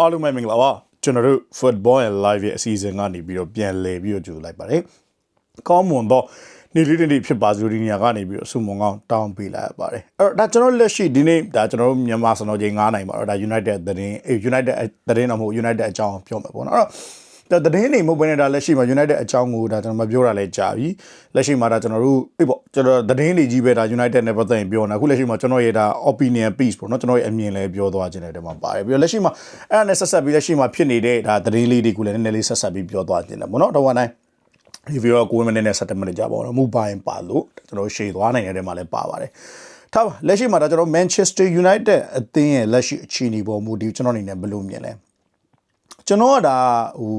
အားလုံးပဲမင်္ဂလာပါကျွန်တော်တို့ football and live ရဲ့အစီအစဉ်ကနေပြီးတော့ပြန်လည်ပြီးတော့ကြိုလိုက်ပါတယ်ကောင်းမွန်တော့နေ့လေးနေ့ဖြစ်ပါစို့ဒီနေရာကနေပြီးတော့ဆုမွန်ကောင်းတောင်းပေးလိုက်ရပါတယ်အဲ့တော့ဒါကျွန်တော်လက်ရှိဒီနေ့ဒါကျွန်တော်တို့မြန်မာစံတော်ချိန်9နိုင်ပါတော့ဒါ United သတင်းအေး United သတင်းတော့မဟုတ် United အကြောင်းပြောမှာပေါ့နော်အဲ့တော့ ဒါသတင်းနေမဟုတ်ဘဲနဲ့ဒါလက်ရှိမှာ United အကြောင်းကိုဒါကျွန်တော်မပြောတာလဲကြာပြီလက်ရှိမှာဒါကျွန်တော်တို့အေးပေါ့ကျွန်တော်သတင်းတွေကြီးပဲဒါ United နဲ့ပတ်သက်ရင်ပြောနေတာအခုလက်ရှိမှာကျွန်တော်ရဲ့ဒါ opinion piece ပေါ့နော်ကျွန်တော်ရဲ့အမြင်လဲပြောသွားခြင်းတဲ့တဲမှာပါတယ်ပြီးတော့လက်ရှိမှာအဲ့ဒါနဲ့ဆက်ဆက်ပြီးလက်ရှိမှာဖြစ်နေတဲ့ဒါသတင်းလေးတွေကိုလည်းနည်းနည်းလေးဆက်ဆက်ပြီးပြောသွားခြင်းတယ်ပေါ့နော်တော့ဝန်တိုင်း review က9မိနစ်နဲ့7မိနစ်ကြာပါတော့မူပိုင်ပါလို့ကျွန်တော်ရှေ့သွားနိုင်တဲ့ထဲမှာလည်းပါပါတယ်ထားပါလက်ရှိမှာဒါကျွန်တော် Manchester United အသင်းရဲ့လက်ရှိအခြေအနေပေါ်မူဒီကျွန်တော်အနေနဲ့ဘယ်လိုမြင်လဲ ကျွန်တော်ကဒါဟို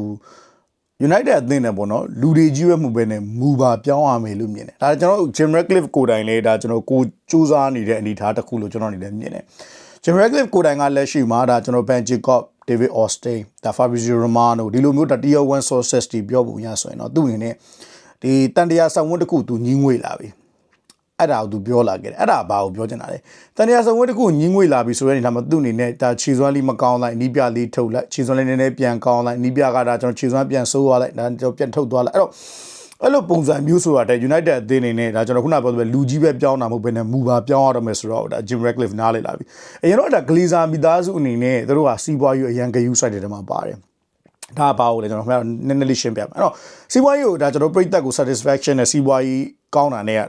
United အသင်းနဲ့ပေါ့နော်လူတွေကြီးပဲမှုပဲနဲ့မူပါပြောင်းရမယ်လို့မြင်တယ်ဒါကျွန်တော် Jim Ratcliffe ကိုယ်တိုင်လည်းဒါကျွန်တော်ကိုစူးစမ်းနေတဲ့အနေအထားတစ်ခုလို့ကျွန်တော်အနေနဲ့မြင်တယ် Jim Ratcliffe ကိုယ်တိုင်ကလက်ရှိမှာဒါကျွန်တော် Ben Jacob David Austin ဒါ Fabrizio Romano ဒီလိုမျိုးဒါ Tier 1 sources တွေပြောပုံရဆိုရင်တော့သူ့အနေနဲ့ဒီတန်တရားဆောင်ဝန်းတစ်ခုသူညင်းငွေလာပြီ အဲ့ဒါကိုသူပြောလာခဲ့တယ်အဲ့ဒါဘာကိုပြောချင်တာလဲတန်တရားဆောင်ဝန်းတစ်ခုညင်းငွေလာပြီဆိုတဲ့အနေနဲ့မှာသူ့အနေနဲ့ဒါခြေစွမ်းလေးမကောင်းလိုက်နီးပြလေးထုတ်လိုက်ခြေစွမ်းလေးနည်းနည်းပြန်ကောင်းလိုက်နီးပြကဒါကျွန်တော်ခြေစွမ်းပြန်ဆိုးသွားလိုက်ဒါကျွန်တော်ပြန်ထုတ်သွားလိုက်အဲ့တော့အဲ့လိုပုံစံမျိုးဆိုတာတဲ့ United အသင်းအနေနဲ့ဒါကျွန်တော်ခုနပြောသလိုလူကြီးပဲပြောင်းတာမဟုတ်ဘဲနဲ့မူပါပြောင်းရတော့မယ်ဆိုတော့ဒါ Jim Ratcliffe နားလေလာပြီအရင်တော့ဒါ Glazer မိသားစုအနေနဲ့သူတို့ကစီးပွားရေးအရန်ဂယူဆိုင်တဲ့မှာပါတယ်ဒါပါဘူးလေကျွန်တော်ခင်ဗျားနည်းနည်းလေးရှင်းပြမယ်အဲ့တော့စီးပွားရေးကိုဒါကျွန်တော်ပြိသက်ကို satisfaction နဲ့စီးပွားရေးကောင်းတာနဲ့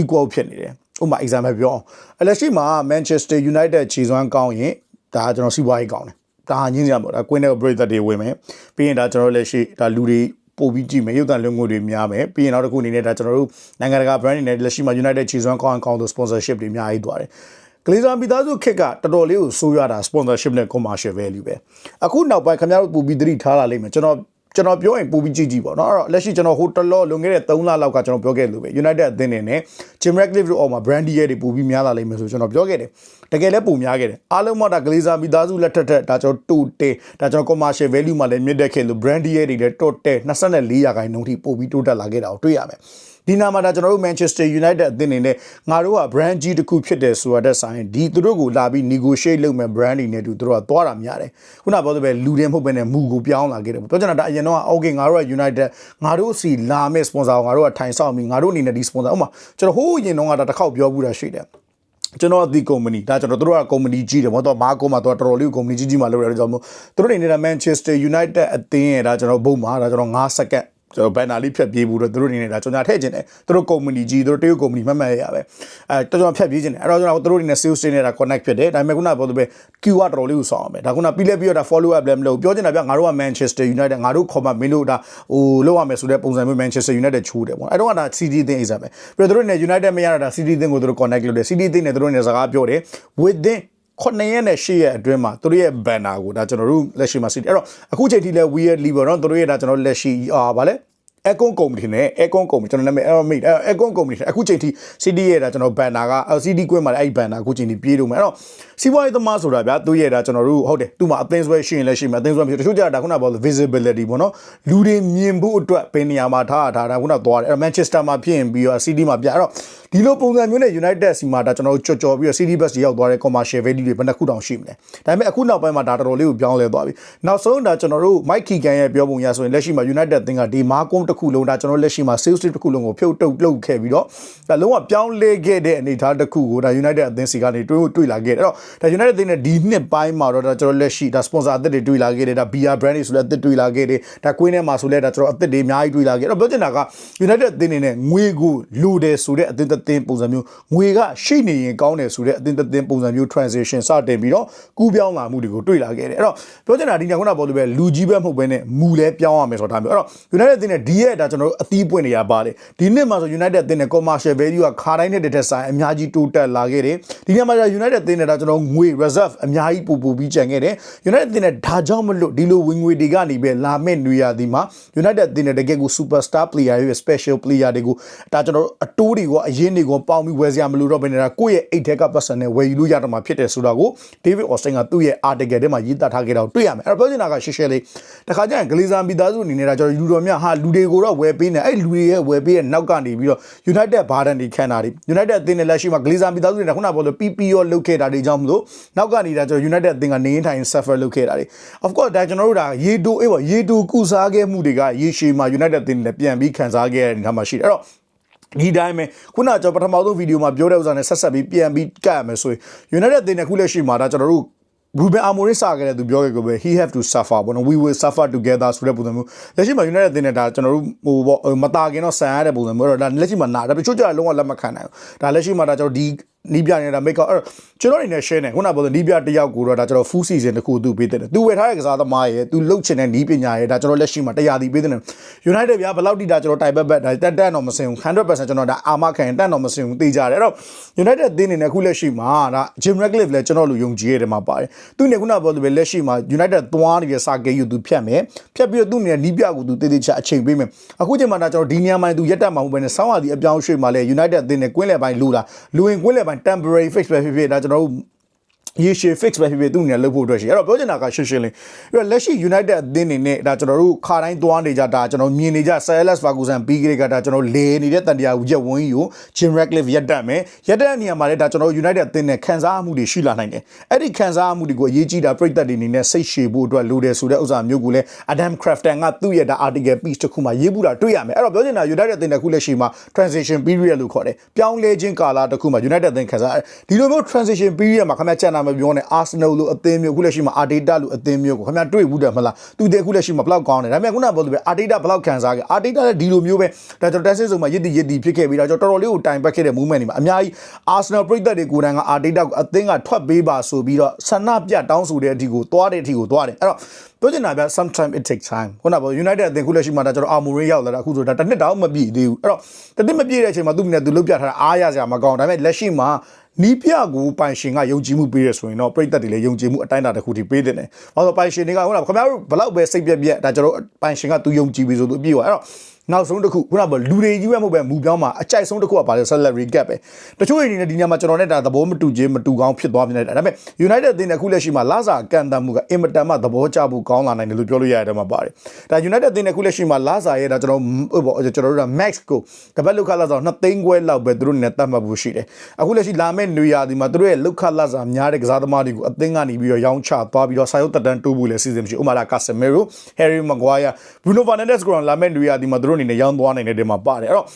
equal ဖြစ်နေတယ်ဥပမာ example ပြောအောင်အလက်ရှိမှာ Manchester United ခြေစွမ်းကောင်းရင်ဒါကျွန်တော်စီးပွားရေးကောင်းတယ်ဒါညင်းစရာပေါ့ဒါ Queen နဲ့ Brave တွေဝင်မယ်ပြီးရင်ဒါကျွန်တော်လက်ရှိဒါလူတွေပို့ပြီးကြည့်မယ်ရုပ်သံလွှင့်ငွေတွေများမယ်ပြီးရင်နောက်တစ်ခုအနေနဲ့ဒါကျွန်တော်တို့နိုင်ငံတကာ brand တွေနဲ့လက်ရှိမှာ United ခြေစွမ်းကောင်းကောင်းဆို sponsorship တွေအများကြီးသွားတယ်ကလေးစားမိသားစုခက်ကတော်တော်လေးကိုဆိုးရတာ sponsorship နဲ့ commercial value ပဲအခုနောက်ပိုင်းခင်ဗျားတို့ပူပြီးသတိထားလာလိမ့်မယ်ကျွန်တော် ကျွန်တော်ပြောရင်ပူပြီးကြည့်ကြည့်ပေါ့နော်အဲ့တော့လက်ရှိကျွန်တော်ဟိုတလောလွန်ခဲ့တဲ့3လလောက်ကကျွန်တော်ပြောခဲ့လို့ပဲ United အသင်းနေနဲ့ Jim Ratcliffe တို့အောက်မှာ Brandy ရဲ့တွေပူပြီးများလာလိမ့်မယ်ဆိုကျွန်တော်ပြောခဲ့တယ်တကယ်လည်းပူများခဲ့တယ်အားလုံးမဒါကလေးစားမိသားစုလက်ထက်ထက်ဒါကျွန်တော်တူတေဒါကျွန်တော် commercial value မှာလည်းမြင့်တက်ခဲ့လို့ Brandy ရဲ့တွေလည်းတော့တဲ24ရာခိုင်နှုန်းထိပို့ပြီးတိုးတက်လာခဲ့တာကိုတွေ့ရမယ် ဒီနာမှာဒါကျွန်တော်တို့ Manchester United အသင်းနေနဲ့ငါတို့က brand ကြီးတစ်ခုဖြစ်တယ်ဆိုတဲ့ဆိုင်ဒီသူတို့ကိုလာပြီး negotiate လုပ်မဲ့ brand တွေနဲ့တူသူတို့ကသွားတာများတယ်ခုနပြောတဲ့ပဲလူတွေမဟုတ်ဘဲနဲ့မူကိုပြောင်းလာခဲ့တယ်ပြောချင်တာဒါအရင်တော့ okay ငါတို့က United ငါတို့စီလာမဲ့ sponsor ကိုငါတို့ကထိုင်ဆောင်ပြီးငါတို့အနေနဲ့ဒီ sponsor ဥပမာကျွန်တော်ဟိုးအရင်တော့ကဒါတစ်ခေါက်ပြောဘူးတာရှိတယ်ကျွန်တော်ဒီ company ဒါကျွန်တော်တို့က company ကြီးတယ်မဟုတ်တော့မာကိုမှာတော့တော်တော်လေး company ကြီးကြီးမှာလုပ်ရတယ်ကျွန်တော်တို့အနေနဲ့ Manchester United အသင်းရဲ့ဒါကျွန်တော်ဘုံမှာဒါကျွန်တော်9စက္ကန့် ကျွန်တော်ဘန်နာလေးဖြတ်ပြေးဘူးတော့သူတို့အနေနဲ့ဒါကျွန်တော်ထည့်ခြင်းတယ်သူတို့ company ကြီးသူတို့တရုတ် company မှတ်မှတ်ရရပဲအဲတော်တော်ဖြတ်ပြေးခြင်းတယ်အဲ့တော့ကျွန်တော်သူတို့အနေနဲ့ sales team နဲ့ဒါ connect ဖြစ်တယ်ဒါပေမဲ့ခုနပြောသလိုပဲ QR တော်တော်လေးကိုဆောင်းအောင်ပဲဒါခုနပြီးလဲပြီးတော့ဒါ follow up လည်းမလုပ်ပြောချင်တာဗျငါတို့က Manchester United ငါတို့ခေါ်မှမင်းတို့ဒါဟိုလောက်ရမယ်ဆိုတဲ့ပုံစံမျိုး Manchester United ချိုးတယ်ပေါ့အဲ့တော့ကဒါ CD အသင်း exam ပဲပြီးတော့သူတို့နဲ့ United မရတာဒါ CD အသင်းကိုသူတို့ connect လုပ်တယ် CD အသင်းနဲ့သူတို့နဲ့စကားပြောတယ် within ခုနှစ်ရက်နဲ့ရှစ်ရက်အတွင်းမှာသူတို့ရဲ့ banner ကိုဒါကျွန်တော်တို့လက်ရှိမှာစီအဲ့တော့အခုချိန်ထိလဲ weirdly ပေါ့နော်သူတို့ရဲ့ဒါကျွန်တော်လက်ရှိအာဗာလဲ Econ Company နဲ့ Econ Company ကျွန်တော်နာမည် Aeromate Econ Company အခုချိန်ထိ CD ရဲ့ဒါကျွန်တော် banner က CD ကွင်းမှာလည်းအဲ့ banner အခုချိန်ထိပြေးလို့မယ်အဲ့တော့စီးပွားရေးသမားဆိုတာဗျာသူရဲ့ဒါကျွန်တော်တို့ဟုတ်တယ်သူ့မှာအသင်းဆွဲရှိရင်လည်းရှိမယ်အသင်းဆွဲမရှိတချို့ကြတာခုနကပြောလို့ visibility ပေါ့နော်လူတွေမြင်ဖို့အတွက်ဘယ်နေရာမှာထားထားတာခုနကသွားတယ်အဲ့ Manchester မှာဖြစ်ရင်ပြီးတော့ CD မှာပြအဲ့တော့ဒီလိုပုံစံမျိုးနဲ့ United စီမှာဒါကျွန်တော်တို့ကြော်ကြော်ပြီးတော့ CD bus ရောက်သွားတဲ့ commercial value တွေဘယ်နှခုတောင်ရှိမလဲဒါပေမဲ့အခုနောက်ပိုင်းမှာဒါတော်တော်လေးကိုပြောင်းလဲသွားပြီနောက်ဆုံးဒါကျွန်တော်တို့ Mike Keegan ရဲ့ပြောပုံရဆိုရင်လက်ရှိမှာ United သင်ကဒီမာကုန်းတစ်ခုလုံးဒါကျွန်တော်လက်ရှိမှာ sales team တစ်ခုလုံးကိုဖြုတ်တုတ်လုပ်ခဲ့ပြီးတော့ဒါလုံးဝပြောင်းလဲခဲ့တဲ့အနေအထားတစ်ခုကိုဒါ United အသင်းစီကနေတွေ့တွေ့လာခဲ့တယ်အဲ့တော့ဒါ United အသင်းနဲ့ဒီနှစ်ပိုင်းမှာတော့ဒါကျွန်တော်လက်ရှိဒါ sponsor အသစ်တွေတွေ့လာခဲ့တယ်ဒါ BR brand တွေဆိုလည်းအသစ်တွေ့လာခဲ့တယ်ဒါ Queen ထဲမှာဆိုလည်းဒါကျွန်တော်အသစ်တွေအများကြီးတွေ့လာခဲ့အဲ့တော့ပြောချင်တာက United အသင်းနေနဲ့ငွေကိုလိုတယ်ဆိုတဲ့အသင်းအသင်းပုံစံမျိုးငွေကရှိနေရင်ကောင်းတယ်ဆိုတဲ့အသင်းအသင်းပုံစံမျိုး transition စတင်ပြီးတော့ကူးပြောင်းလာမှုတွေကိုတွေ့လာခဲ့တယ်အဲ့တော့ပြောချင်တာဒီညခုနပေါ်လို့ပဲလူကြီးပဲမဟုတ်ဘဲနဲ့မူလဲပြောင်းရမယ်ဆိုတာမျိုးအဲ့တော့ United အသင်းနဲ့ဒီရဲ့ဒါကျွန်တော်တို့အသီးပွင့်နေရပါတယ်ဒီနှစ်မှာဆို United အသင်းနဲ့ commercial value ကခါတိုင်းနဲ့တစ်ထက်ဆိုင်အများကြီးတိုးတက်လာခဲ့တယ်ဒီနေ့မှာ United အသင်းနဲ့ဒါကျွန်တော်ငွေ reserve အများကြီးပူပူပြီးကြံခဲ့တယ် United အသင်းနဲ့ဒါကြောင့်မလို့ဒီလိုဝင်ငွေတွေကနေပဲလာမဲ့နေရာဒီမှာ United အသင်းနဲ့တကယ်ကို superstar player တွေ special player တွေကိုဒါကျွန်တော်တို့အတိုးတွေကိုအရင်တွေကိုပေါင်းပြီးဝယ်စရာမလိုတော့ဘဲနေတာကိုယ့်ရဲ့အိတ်ထက်ကပတ်စံနဲ့ဝယ်ယူလို့ရတော့မှာဖြစ်တယ်ဆိုတာကို David Austin ကသူ့ရဲ့ article ထဲမှာရေးသားထားခဲ့တာကိုတွေ့ရမယ်အဲ့တော့ပြောချင်တာကရှေ့ရှေ့လေးတခါကျရင်ဂလီဇာမီသားစုအနေနဲ့ဒါကျွန်တော်လူတော်များဟာလူတွေတွေကိုတော့ဝယ်ပေးနေအဲ့လူတွေရဲ့ဝယ်ပေးရဲ့နောက်ကနေပြီးတော့ United Burden တွေခံတာတွေ United အသင်းနဲ့လက်ရှိမှာ Glazer မိသားစုတွေခုနကပြောလို့ PP ရောလုတ်ခဲ့တာတွေကြောင့်မလို့နောက်ကနေဒါကျွန်တော် United အသင်းကနေထိုင် suffer လုတ်ခဲ့တာတွေ of course ဒါကျွန်တော်တို့ဒါရေတိုအေးပေါ့ရေတိုကုစားခဲ့မှုတွေကရေရှည်မှာ United အသင်းနဲ့ပြန်ပြီးခံစားခဲ့ရတဲ့နေရာမှာရှိတယ်အဲ့တော့ဒီတိုင်းပဲခုနကကျွန်တော်ပထမဆုံးဗီဒီယိုမှာပြောတဲ့ဥစ္စာနဲ့ဆက်ဆက်ပြီးပြန်ပြီးကတ်ရမယ်ဆိုရင် United အသင်းနဲ့ခုလက်ရှိမှာဒါကျွန်တော်တို့ Ruben Amorim စခဲ့တဲ့သူပြောခဲ့ကိုပဲ he have to suffer ဘောနော် we will suffer together ဆိုတဲ့ပုံစံမျိုးလက်ရှိမှာ United အသင်းနဲ့ဒါကျွန်တော်တို့ဟိုပေါ့မတာခင်တော့ဆန်ရတဲ့ပုံစံမျိုးတော့ဒါလက်ရှိမှာနာဒါပေမဲ့ချို့ကြလုံးဝလက်မခံနိုင်ဘူးဒါလက်ရှိမှာဒါကျွန်တော်ဒီ နီးပြနေတာ make up အဲ့ကျွန်တော်အနေနဲ့ share နေခုနကပြောတဲ့နီးပြတစ်ယောက်ကိုတော့ဒါကျွန်တော် full season တခုသူပေးတဲ့သူဝယ်ထားတဲ့ကစားသမားရဲ့သူလှုပ်ချင်တဲ့နီးပညာရဲ့ဒါကျွန်တော်လက်ရှိမှာတရားဒီပေးတဲ့ United ဗျာဘယ်လောက်တိဒါကျွန်တော်တိုင်ဘက်ဘက်ဒါတက်တက်တော့မစင်ဘူး100%ကျွန်တော်ဒါအာမခံတက်တော့မစင်ဘူးသိကြတယ်အဲ့တော့ United အသင်းအနေနဲ့ခုလက်ရှိမှာဒါ Jim Ratcliffe လည်းကျွန်တော်လူယုံကြည်ရတယ်မှာပါတယ်သူနေခုနကပြောတဲ့လက်ရှိမှာ United သွားနေတဲ့စာကေးယူသူဖြတ်မယ်ဖြတ်ပြီးတော့သူ့အနေနဲ့နီးပြကိုသူတည်တည်ချအချိန်ပေးမယ်အခုချိန်မှာဒါကျွန်တော်ဒီနေရာမှာသူရက်တက်မှာမဟုတ်ဘဲနဲ့စောင်းရသည်အပြောင်းရွှေ့မှာလဲ United အသင်းနဲ့ကွင်းလယ်ပိုင်းလူလာလူဝင်ကွင်းလယ်ပိုင်temporary fix ပဲဖြစ်ဖြစ်ဒါကျွန်တော်တို့ ရေရှည် fix ပဲဖြစ်ဖြစ်သူ့အနေနဲ့လုပ်ဖို့အတွက်ရှိအဲ့တော့ပြောချင်တာကရှင်းရှင်းလေးအဲ့တော့လက်ရှိ United အသင်းအနေနဲ့ဒါကျွန်တော်တို့ခါတိုင်းသွားနေကြဒါကျွန်တော်မြင်နေကြ Silas Ferguson ပြီးကြတဲ့ကဒါကျွန်တော်လေနေတဲ့တန်တရားရက်ဝင်းကြီးကို Jim Ratcliffe ရက်တက်မယ်ရက်တက်တဲ့နေရာမှာလည်းဒါကျွန်တော် United အသင်းနဲ့ခံစားမှုတွေရှိလာနိုင်တယ်အဲ့ဒီခံစားမှုတွေကိုအရေးကြီးတာပြည်သက်တွေအနေနဲ့စိတ်ရှည်ဖို့အတွက်လိုတယ်ဆိုတဲ့ဥစ္စာမျိုးကိုလည်း Adam Crafton ကသူ့ရဲ့ဒါ article piece တစ်ခုမှာရေးပူတာတွေ့ရမယ်အဲ့တော့ပြောချင်တာ United အသင်းနဲ့ခုလက်ရှိမှာ transition period လို့ခေါ်တယ်ပြောင်းလဲခြင်းကာလတစ်ခုမှာ United အသင်းခံစားဒီလိုမျိုး transition period မှာခင်ဗျာကျန်တာမပြောနဲ့ Arsenal လို့အသင်းမျိုးခုလက်ရှိမှာ Arteta လို့အသင်းမျိုးကိုခင်ဗျာတွေ့ဘူးတယ်မလားသူတည်းခုလက်ရှိမှာဘလောက်ကောင်းတယ်ဒါပေမဲ့ခုနကပြောလို့ပဲ Arteta ဘလောက်ခံစားခဲ့ Arteta လည်းဒီလိုမျိုးပဲဒါကျွန်တော် test ဆုံးမှာရစ်တီရစ်တီဖြစ်ခဲ့ပြီးတော့ကျွန်တော်တော်တော်လေးကိုတိုင်ပတ်ခဲ့တဲ့ movement တွေမှာအများကြီး Arsenal ပြည်သက်တွေကိုယ်တိုင်က Arteta ကိုအသင်းကထွက်ပေးပါဆိုပြီးတော့ဆန္ဒပြတောင်းဆိုတဲ့အထိကိုသွားတဲ့အထိကိုသွားတယ်အဲ့တော့ပြောချင်တာဗျ sometime it takes time ခုနကပြော United အသင်းခုလက်ရှိမှာဒါကျွန်တော် Amorim ရောက်လာတာအခုဆိုဒါတစ်နှစ်တောင်မပြည့်သေးဘူးအဲ့တော့တစ်နှစ်မပြည့်တဲ့အချိန်မှာသူ့မြင်သူလုတ်ပြထားတာအားရစရာမကောင်းဒါပေမဲ့လက်ရှိမှာ နီးပြကိုပိုင်ရှင်ကယုံကြည်မှုပေးရဆိုရင်တော့ပြည်သက်တွေလည်းယုံကြည်မှုအတိုင်းအတာတစ်ခုထိပေးတဲ့တယ်။ဘာလို့ပိုင်ရှင်တွေကဟုတ်လားခင်ဗျားတို့ဘလောက်ပဲစိတ်ပြက်ပြက်ဒါကျွန်တော်ပိုင်ရှင်ကသူယုံကြည်ပြီဆိုသူအပြည့်ပါအဲ့တော့ နောက်ဆုံးတစ်ခုခုနကလူတွေကြီးပဲမဟုတ်ပဲမူပြောင်းမှာအကြိုက်ဆုံးတစ်ခုကဘာလဲ salary cap ပဲတချို့အနေနဲ့ဒီညမှာကျွန်တော်နဲ့ဒါသဘောမတူချင်းမတူကောင်းဖြစ်သွားပြနေတာဒါပေမဲ့ United အသင်းနဲ့ခုလက်ရှိမှာလာစာကန်တန်မှုကအင်မတန်မှသဘောကျဖို့ကောင်းလာနိုင်တယ်လို့ပြောလို့ရတယ်မှာပါတယ်ဒါ United အသင်းနဲ့ခုလက်ရှိမှာလာစာရဲ့ဒါကျွန်တော်ဟိုပေါ့ကျွန်တော်တို့က max ကိုတပတ်လောက်ခလာစာ2သိန်းခွဲလောက်ပဲသူတို့နဲ့တတ်မှတ်ဖို့ရှိတယ်အခုလက်ရှိလာမယ့်နေရာဒီမှာသူတို့ရဲ့လောက်ခလာစာများတဲ့ကစားသမားတွေကိုအသင်းကနေပြီးတော့ရောင်းချသွားပြီးတော့စာရုပ်တက်တန်းတိုးဖို့လည်းစီစဉ်မရှိဥမာလာ Casemiro Harry Maguire Bruno Fernandes ကိုလာမယ့်နေရာဒီမှာသူတို့အနေနဲ့ရောင်းသွားနိုင်တဲ့တဲ့မှာပါတယ်အဲ့တော့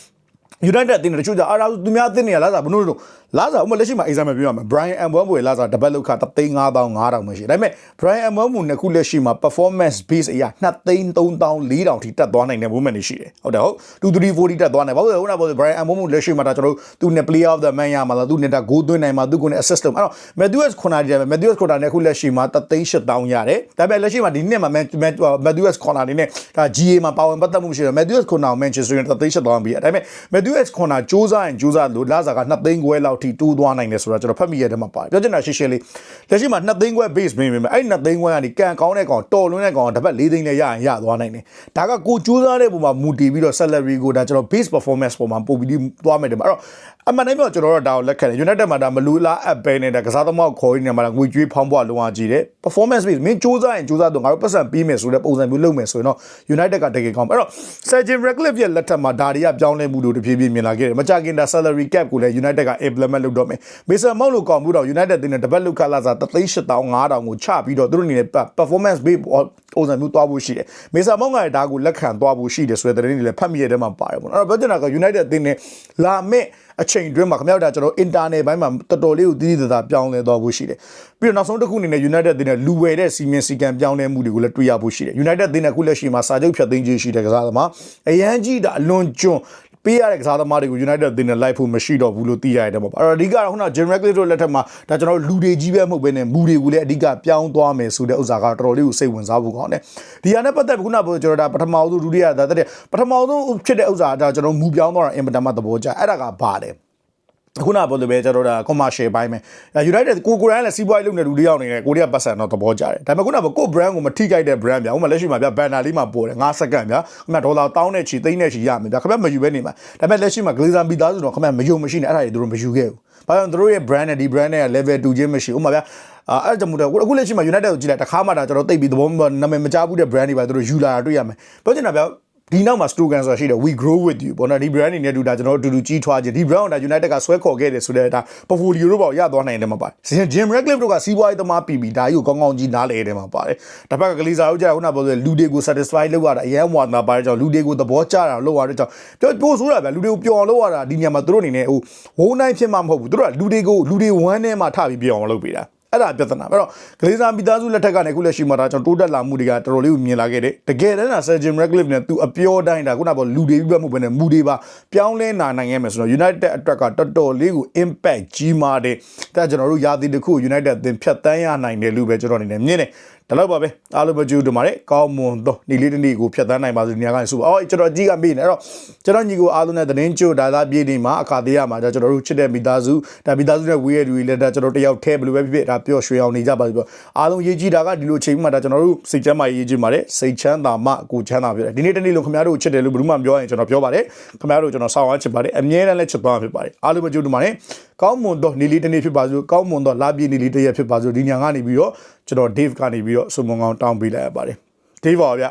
United အသင်းတချို့ကြအာရာသူများအသင်းနေရလာစားဘလို့လို့လာစားဥမလက်ရှိမှာ example ပြောရမယ် Brian Mbeumo ရဲ့လာစားတပတ်လောက်ခ3,5000ပဲရှိဒါပေမဲ့ Brian Mbeumo နဲ့ခုလက်ရှိမှာ performance base အရာ2,3,400ထိတက်သွားနိုင်တဲ့ movement တွေရှိတယ်ဟုတ်တယ်ဟုတ်2 3 4တက်သွားနိုင်ဘာလို့လဲခုနကပြော Brian Mbeumo လက်ရှိမှာဒါကျွန်တော်တို့သူနဲ့ player of the man ရမှာလားသူနဲ့ဒါ goal သွင်းနိုင်မှာသူကိုနဲ့ assist လုပ်အဲ့တော့ Matthews ခုနတည်းပဲ Matthews ခုနနဲ့ခုလက်ရှိမှာ3,800ရတယ်ဒါပေမဲ့လက်ရှိမှာဒီနှစ်မှာ Matthews ခုနနေနဲ့ဒါ GA မှာပါဝင်ပတ်သက်မှုရှိတယ် Matthews ခုန Manchester United 3,800ပြီးဒါပေမဲ့ Matthews ခုနစူးစမ်းရင်စူးစမ်းလို့လာစားက2သိန်းခွဲလောက်ထိတိုးသွားနိုင်တယ်ဆိုတာကျွန်တော်ဖတ်မိရတဲ့မှာပါတယ်ပြောချင်တာရှင်းရှင်းလေးလက်ရှိမှာ2သိန်းခွဲ base မင်းပဲအဲ့2သိန်းခွဲကနေကန်ကောင်းတဲ့ကောင်တော်လွန်းတဲ့ကောင်တစ်ပတ်4သိန်းနဲ့ရရင်ရသွားနိုင်တယ်ဒါကကိုစူးစမ်းတဲ့ပုံမှာမူတည်ပြီးတော့ salary ကိုဒါကျွန်တော် base performance ပုံမှာပို့ပြီးသွားမယ်တဲ့မှာအဲ့တော့အမှန်တမ်းပြောကျွန်တော်တို့ဒါကိုလက်ခံတယ် United မှာဒါမလူလား app ပဲနဲ့ဒါကစားသမားကိုခေါ်ရင်းနေမှာငွေကြွေးဖောင်းပွားလုံးဝကြည့်တယ် performance base မင်းစူးစမ်းရင်စူးစမ်းတော့ငါတို့ပတ်စံပြီးမယ်ဆိုတဲ့ပုံစံမျိုးလုပ်မယ်ဆိုရင်တော့ United ကတကယ်ကောင်းအဲ့တော့ Sergio Ratcliffe ရဲ့လက်ထက်မှာဒါတွေကပြောင်းလဲမှုတို့တဖြည်းဖြည်းမြင်လာခဲ့တယ်မကြခင်ဒါ salary cap ကိုလည်း United က implement လုပ်တော့မယ် Mason Mount လို့ကောင်းမှုတော့ United တင်တဲ့တပတ်လုခလာစား38500ကိုချပြီးတော့သူတို့အနေနဲ့ performance base ပုံစံမျိုးသွားဖို့ရှိတယ်။ Mason Mount ကလည်းဒါကိုလက်ခံသွားဖို့ရှိတယ်ဆိုတဲ့သတင်းတွေလည်းဖတ်မိရတဲ့မှာပါတယ်ပေါ့နော်။အဲ့တော့ပြောချင်တာက United တင်တဲ့လာမဲ့ အချိန်အတွင်းမှာခင်ဗျားတို့ကျွန်တော် internet ဘိုင်းမှာတော်တော်လေးကိုတည်တည်သားပြောင်းလဲသွားဖို့ရှိတယ်။ပြီးတော့နောက်ဆုံးတစ်ခုအနေနဲ့ United တင်တဲ့လူဝယ်တဲ့စီမင်းစီကံပြောင်းလဲမှုတွေကိုလည်းတွေ့ရဖို့ရှိတယ်။ United တင်တဲ့ခုလက်ရှိမှာစာချုပ်ဖြတ်သိမ်းခြင်းရှိတဲ့ကစားသမားအရန်ကြီးတာအလွန်ကျွန်း ပေးရတဲ့ကစားသမားတွေကို United အသင်းနဲ့ live ဖို့မရှိတော့ဘူးလို့သိရတဲ့ပေါ့အဲ့တော့အဓိကတော့ခုန Jim Ratcliffe တို့လက်ထက်မှာဒါကျွန်တော်တို့လူတွေကြီးပဲမဟုတ်ဘဲနဲ့မူတွေကိုလည်းအဓိကပြောင်းသွားမယ်ဆိုတဲ့ဥစ္စာကတော်တော်လေးကိုစိတ်ဝင်စားဖို့ကောင်းတယ်ဒီဟာနဲ့ပတ်သက်ပြီးခုနကပြောကျွန်တော်ဒါပထမဆုံးဒုတိယဒါတဲ့ပထမဆုံးဖြစ်တဲ့ဥစ္စာဒါကျွန်တော်မူပြောင်းသွားတာအင်ပတန်မှသဘောကျအဲ့ဒါကဘာလဲ ခုနပြောလို့ပဲကျွန်တော်တို့ commercial ဘိုင်းမယ် United ကိုကိုရိုင်းလည်းစီးပွားရေးလုပ်နေလူတယောက်အနေနဲ့ကိုရီးယားပတ်စံတော့သဘောကျတယ်ဒါပေမဲ့ခုနကကို brand ကိုမထိခိုက်တဲ့ brand ဗျာဥပမာလက်ရှိမှာဗျာ banner လေးမှာပေါ်တယ်9စက္ကန့်ဗျာခုနဒေါ်လာ1000နဲ့ချီသိန်းနဲ့ချီရမယ်ဗျာခင်ဗျမယူပဲနေမှာဒါပေမဲ့လက်ရှိမှာ Glazer မိသားစုတော့ခင်ဗျမယုံမရှိနဲ့အဲ့ဒါတွေသူတို့မယူခဲ့ဘူးဘာကြောင့်သူတို့ရဲ့ brand နဲ့ဒီ brand နဲ့ level 2ချင်းမရှိဥပမာဗျာအဲ့ကြောင့်မို့တော့အခုလက်ရှိမှာ United ကိုကြည့်လိုက်တခါမှဒါကျွန်တော်သိပြီးသဘောနာမည်မကြားဘူးတဲ့ brand တွေပါသူတို့ယူလာတာတွေ့ရမယ်ပြောချင်တာဗျာ ဒီနောက်မှာ slogan ဆိုတာရှိတယ် we grow with you ပေါ့နော်ဒီ brand အနေနဲ့တူတာကျွန်တော်တို့အတူတူကြီးထွားခြင်းဒီ brand ကိုဒါ United ကဆွဲခေါ်ခဲ့တယ်ဆိုတဲ့ဒါ portfolio တို့ပေါ့ရသွားနိုင်တယ်မှာပါတယ် Jim Ratcliffe တို့ကစီးပွားရေးသမားပြီးပြီးဒါကြီးကိုကောင်းကောင်းကြီးနားလည်တယ်မှာပါတယ်တစ်ဖက်ကကလေးစားတို့ကြာခုနကပြောဆိုလူတွေကို satisfy လုပ်ရတာအရန်ဝါနာပါတယ်ကြောင့်လူတွေကိုသဘောကျတာလုပ်ရတဲ့ကြောင့်ပြောပို့ဆိုတာဗျလူတွေကိုပျော်လို့ရတာဒီညမှာသူတို့အနေနဲ့ဟိုဝုန်းတိုင်းဖြစ်မှမဟုတ်ဘူးသူတို့ကလူတွေကိုလူတွေဝမ်းထဲမှာထပြီးပြောင်းလုပ်ပေးတာ အဲ့ဒါပြဿနာအဲ့တော့ကလေးစားမိသားစုလက်ထက်ကနေအခုလက်ရှိမှာဒါကျွန်တော်တိုးတက်လာမှုတွေကတော်တော်လေးကိုမြင်လာခဲ့တယ်တကယ်တမ်းက Sergio Ratcliffe နဲ့သူအပြောတိုင်းဒါခုနကပြောလူတွေပြတ်မှုပဲနဲ့မူတွေပါပြောင်းလဲနာနိုင်ခဲ့မယ်ဆိုတော့ United အတွက်ကတော်တော်လေးကို impact ကြီးမားတဲ့ဒါကျွန်တော်တို့ရာသီတစ်ခု United အသင်းဖြတ်တန်းရနိုင်တယ်လို့ပဲကျွန်တော်အနေနဲ့မြင်တယ် ဒါတော့ပါပဲအားလုံးပဲကြိုးတူပါတယ်ကောင်းမွန်သောနေ့လေးတစ်နေ့ကိုဖြတ်တန်းနိုင်ပါစေနေရာကနေဆိုပါအော်ကျွန်တော်ကြီးကမေးနေအဲ့တော့ကျွန်တော်ညီကိုအားလုံးနဲ့သတင်းကြိုဒါသားပြည်နေမှာအခါသေးရမှာဒါကျွန်တော်တို့ချစ်တဲ့မိသားစုဒါမိသားစုနဲ့ဝေးရတူလည်းဒါကျွန်တော်တယောက်ထဲဘယ်လိုပဲဖြစ်ဖြစ်ဒါပျော်ရွှင်အောင်နေကြပါစေပြောအားလုံးရေးကြည့်တာကဒီလိုချိန်မှဒါကျွန်တော်တို့စိတ်ချမ်းသာရေးကြည့်ပါတယ်စိတ်ချမ်းသာမှကိုချမ်းသာဖြစ်တယ်ဒီနေ့တနေ့လုံးခင်ဗျားတို့ချစ်တယ်လို့ဘယ်သူမှမပြောရင်ကျွန်တော်ပြောပါတယ်ခင်ဗျားတို့ကျွန်တော်ဆောင်းအောင်ချစ်ပါတယ်အမြဲတမ်းလည်းချစ်သွားဖြစ်ပါတယ်အားလုံးပဲကြိုးတူပါတယ်ကောင်းမွန်သောနေ့လေးတစ်နေ့ဖြစ်ပါစို့ကောင်းမွန်သောလပြည့်နေ့လေးတစ်ရက်ဖြစ်ပါစို့ဒီညကနေပြီးတော့ကျွန်တော် Dave ကနေပြီးတော့စုံမုံကောင်းတောင်းပေးလိုက်ရပါတယ် Dave ပါဗျ